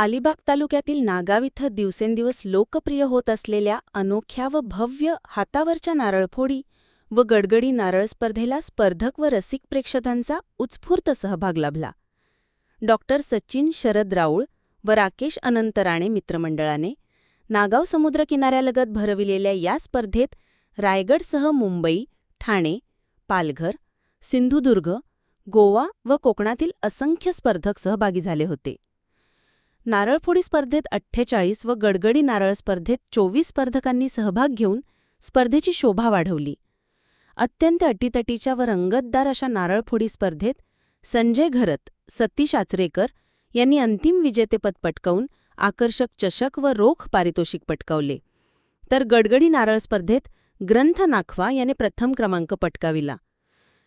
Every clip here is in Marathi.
अलिबाग तालुक्यातील नागाव इथं दिवसेंदिवस लोकप्रिय होत असलेल्या अनोख्या व भव्य हातावरच्या नारळफोडी व गडगडी नारळ स्पर्धेला स्पर्धक व रसिक प्रेक्षकांचा उत्स्फूर्त सहभाग लाभला. डॉक्टर सचिन शरद राऊळ व राकेश अनंत राणे मित्रमंडळाने नागाव समुद्रकिनाऱ्यालगत भरविलेल्या या स्पर्धेत रायगडसह मुंबई ठाणे पालघर सिंधुदुर्ग गोवा व कोकणातील असंख्य स्पर्धक सहभागी झाले होते. नारळफोडी स्पर्धेत अठ्ठेचाळीस व गडगडी नारळ स्पर्धेत चोवीस स्पर्धकांनी सहभाग घेऊन स्पर्धेची शोभा वाढवली. अत्यंत अटीतटीच्या व रंगतदार अशा नारळफोडी स्पर्धेत संजय घरत सतीश आचरेकर यांनी अंतिम विजेतेपद पटकावून आकर्षक चषक व रोख पारितोषिक पटकावले. तर गडगडी नारळ स्पर्धेत ग्रंथ नाखवा याने प्रथम क्रमांक पटकाविला.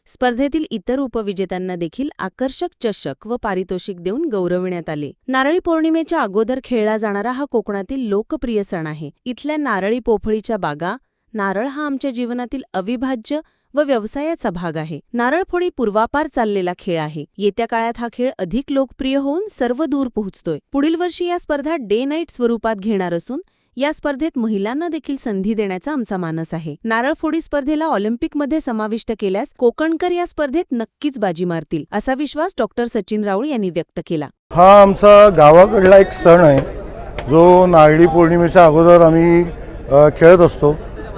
स्पर्धेतील इतर उपविजेत्यांना देखील आकर्षक चषक व पारितोषिक देऊन गौरविण्यात आले. नारळी पौर्णिमेच्या अगोदर खेळला जाणारा हा कोकणातील लोकप्रिय सण आहे. इथल्या नारळी पोफळीच्या बागा नारळ हा आमच्या जीवनातील अविभाज्य व व्यवसायाचा भाग आहे. नारळफोडी पूर्वापार चाललेला खेळ आहे. येत्या काळात हा खेळ अधिक लोकप्रिय होऊन सर्व दूर पोहोचतोय. पुढील वर्षी या स्पर्धा डे नाईट स्वरूपात घेणार असून या स्पर्धेत महिलांना देखील संधी देण्याचा आमचा मानस आहे. नारळफोडी स्पर्धेला ऑलिम्पिकमध्ये समाविष्ट केल्यास कोकणकर या स्पर्धेत नक्कीच बाजी मारतील असा विश्वास डॉक्टर सचिन राऊळ यांनी व्यक्त केला. हा आमचा गावाकडला एक सण आहे. जो नारळी पौर्णिमेच्या अगोदर आम्ही खेळत असतो.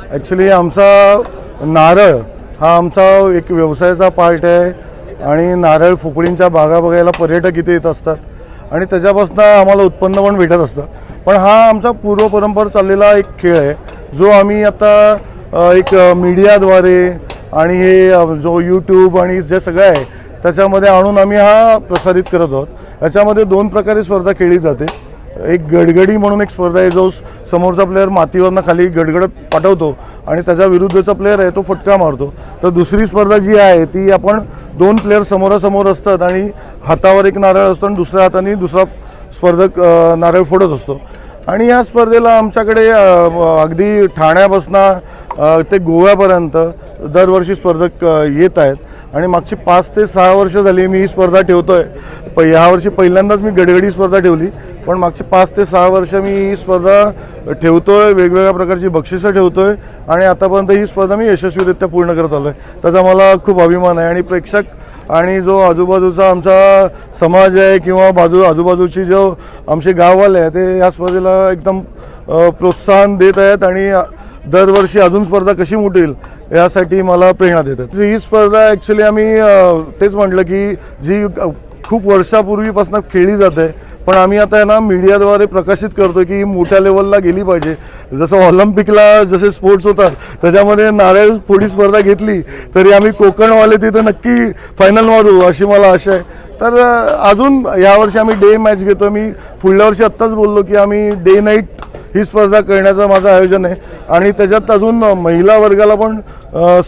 ॲक्च्युली आमचा नारळ हा आमचा एक व्यवसायाचा पार्ट आहे आणि नारळ फुकळींच्या बागा बघायला पर्यटक इथे येत असतात आणि त्याच्यापासून आम्हाला उत्पन्न पण भेटत असतं. पण हा आमचा पूर्वपरंपर चाललेला एक खेळ आहे जो आम्ही आता एक मीडियाद्वारे आणि हे जो यूट्यूब आणि जे सगळं आहे त्याच्यामध्ये आणून आम्ही हा प्रसारित करत आहोत. याच्यामध्ये दोन प्रकारे स्पर्धा खेळली जाते. एक गडगडी म्हणून एक स्पर्धा आहे जो समोरचा प्लेअर मातीवरनं खाली गडगडत पाठवतो आणि त्याच्या विरुद्धचा प्लेअर आहे तो फटका मारतो. तर दुसरी स्पर्धा जी आहे ती आपण दोन प्लेअर समोरासमोर असतात आणि हातावर एक नारळ असतो आणि दुसऱ्या हाताने दुसरा स्पर्धक नारळ फोडत असतो. आणि या स्पर्धेला आमच्याकडे अगदी ठाण्यापासून ते गोव्यापर्यंत दरवर्षी स्पर्धक येत आहेत. आणि मागची पाच ते सहा वर्ष झाली मी ही स्पर्धा ठेवतोय. प यावर्षी पहिल्यांदाच मी गडगडी स्पर्धा ठेवली. पण मागची पाच ते सहा वर्ष मी ही स्पर्धा ठेवतोय वेगवेगळ्या प्रकारची बक्षिसं ठेवतोय. आणि आतापर्यंत ही स्पर्धा मी यशस्वीरित्या पूर्ण करत आलो आहे त्याचा मला खूप अभिमान आहे. आणि प्रेक्षक आणि जो आजूबाजूचा आमचा समाज आहे किंवा बाजू आजूबाजूची जो आमचे गाववाले आहे ते या स्पर्धेला एकदम प्रोत्साहन देत आहेत आणि दरवर्षी अजून स्पर्धा कशी मोठी यासाठी मला प्रेरणा देतात ही स्पर्धा ॲक्च्युली आम्ही तेच म्हटलं की जी खूप वर्षापूर्वीपासून खेळली जाते पण आम्ही आता आहे ना मीडियाद्वारे प्रकाशित करतो की मोठ्या लेवलला गेली पाहिजे. जसं ऑलिम्पिकला जसे स्पोर्ट्स होतात त्याच्यामध्ये नारळ फोडी स्पर्धा घेतली तरी आम्ही कोकणवाले तिथं नक्की फायनल मारू अशी मला आशा आहे. तर अजून यावर्षी आम्ही डे मॅच घेतो मी पुढल्या वर्षी आत्ताच बोललो की आम्ही डे नाईट ही स्पर्धा करण्याचं माझं आयोजन आहे. आणि त्याच्यात अजून महिला वर्गाला पण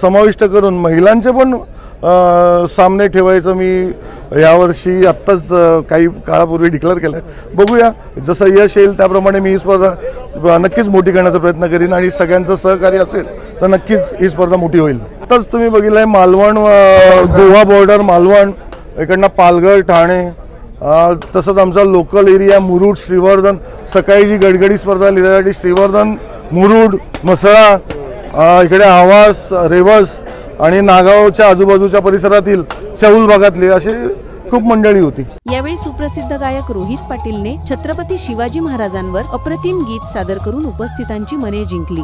समाविष्ट करून महिलांचे पण सामने ठेवायचं मी यावर्षी आत्ताच काही काळापूर्वी डिक्लेअर केलं. आहे बघूया जसं यश येईल त्याप्रमाणे मी ही स्पर्धा नक्कीच मोठी करण्याचा प्रयत्न करीन आणि सगळ्यांचं सहकार्य असेल तर नक्कीच ही स्पर्धा मोठी होईल. आत्ताच तुम्ही बघितलं आहे मालवण गोवा बॉर्डर मालवण इकडनं पालघर ठाणे तसंच आमचा लोकल एरिया मुरुड श्रीवर्धन सकाळी जी गडगडी स्पर्धा लिहिण्यासाठी श्रीवर्धन मुरुड मसळा इकडे आवास रेवस आणि नागावच्या आजूबाजूच्या परिसरातील चौल भागातली अशी खूप मंडळी होती. यावेळी सुप्रसिद्ध गायक रोहित पाटीलने छत्रपती शिवाजी महाराजांवर अप्रतिम गीत सादर करून उपस्थितांची मने जिंकली.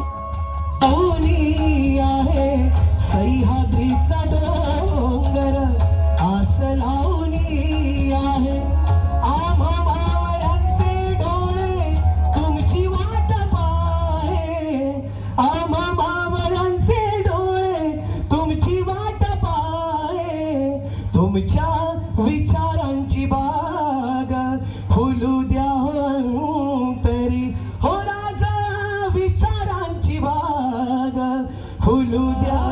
तुमच्या विचारांची बाग. फुलू द्या तरी. हो राजा विचारांची बाग. फुलू द्या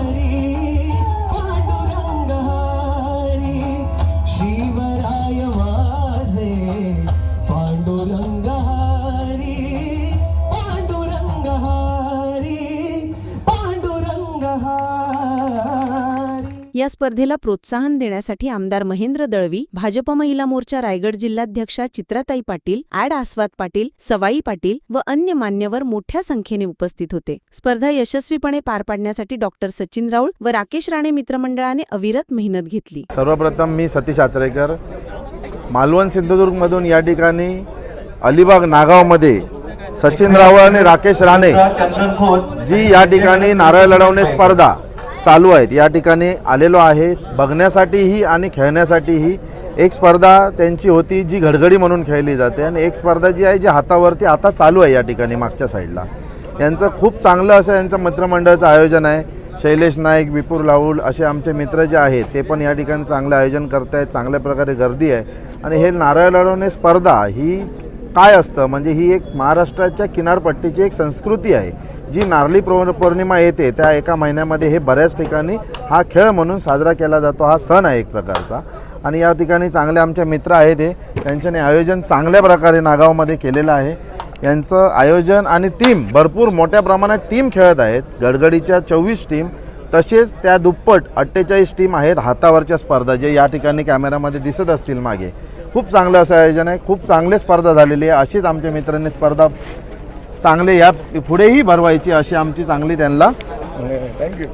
या स्पर्धेला प्रोत्साहन देण्यासाठी आमदार महेंद्र दळवी भाजप महिला मोर्चा रायगड जिल्हाध्यक्षा चित्राताई पाटील ॲड आस्वाद पाटील सवाई पाटील व अन्य मान्यवर मोठ्या संख्येने उपस्थित होते. स्पर्धा यशस्वीपणे पार पाडण्यासाठी डॉक्टर सचिन राऊळ व राकेश राणे मित्रमंडळाने अविरत मेहनत घेतली. सर्वप्रथम मी सतीश आत्रेकर मालवण सिंधुदुर्गमधून या ठिकाणी अलिबाग नागावमध्ये सचिन रावळ आणि राकेश राणे जी या ठिकाणी नारळ लढवणे स्पर्धा चालू आहेत. या ठिकाणी आलेलो आहे. बघण्यासाठीही आणि खेळण्यासाठीही एक स्पर्धा त्यांची होती जी घडघडी म्हणून खेळली जाते. आणि एक स्पर्धा जी आहे जी हातावरती आता चालू आहे या ठिकाणी मागच्या साईडला. यांचं खूप चांगलं असं यांचं मित्रमंडळाचं आयोजन आहे. शैलेश नाईक विपुर लाऊल असे आमचे मित्र जे आहेत ते पण या ठिकाणी चांगलं आयोजन करत आहेत चांगल्या प्रकारे गर्दी आहे. आणि हे नारळ लढवणे स्पर्धा ही काय असतं? म्हणजे ही एक महाराष्ट्राच्या किनारपट्टीची एक संस्कृती आहे. जी नारळी पौ पौर्णिमा येते त्या एका महिन्यामध्ये हे बऱ्याच ठिकाणी हा खेळ म्हणून साजरा केला जातो. हा सण आहे एक प्रकारचा. आणि या ठिकाणी चांगले आमचे मित्र आहेत हे. त्यांच्याने आयोजन चांगल्या प्रकारे नागावमध्ये केलेलं आहे. यांचं आयोजन आणि टीम भरपूर मोठ्या प्रमाणात टीम खेळत आहेत. गडगडीच्या चोवीस टीम तसेच त्या दुप्पट अठ्ठेचाळीस टीम आहेत हातावरच्या स्पर्धा जे या ठिकाणी कॅमेरामध्ये दिसत असतील मागे. खूप चांगलं असं आयोजन आहे. खूप चांगली स्पर्धा झालेली आहे. अशीच आमच्या मित्रांनी स्पर्धा चांगले या पुढेही भरवायची अशी आमची चांगली त्यांना थँक्यू.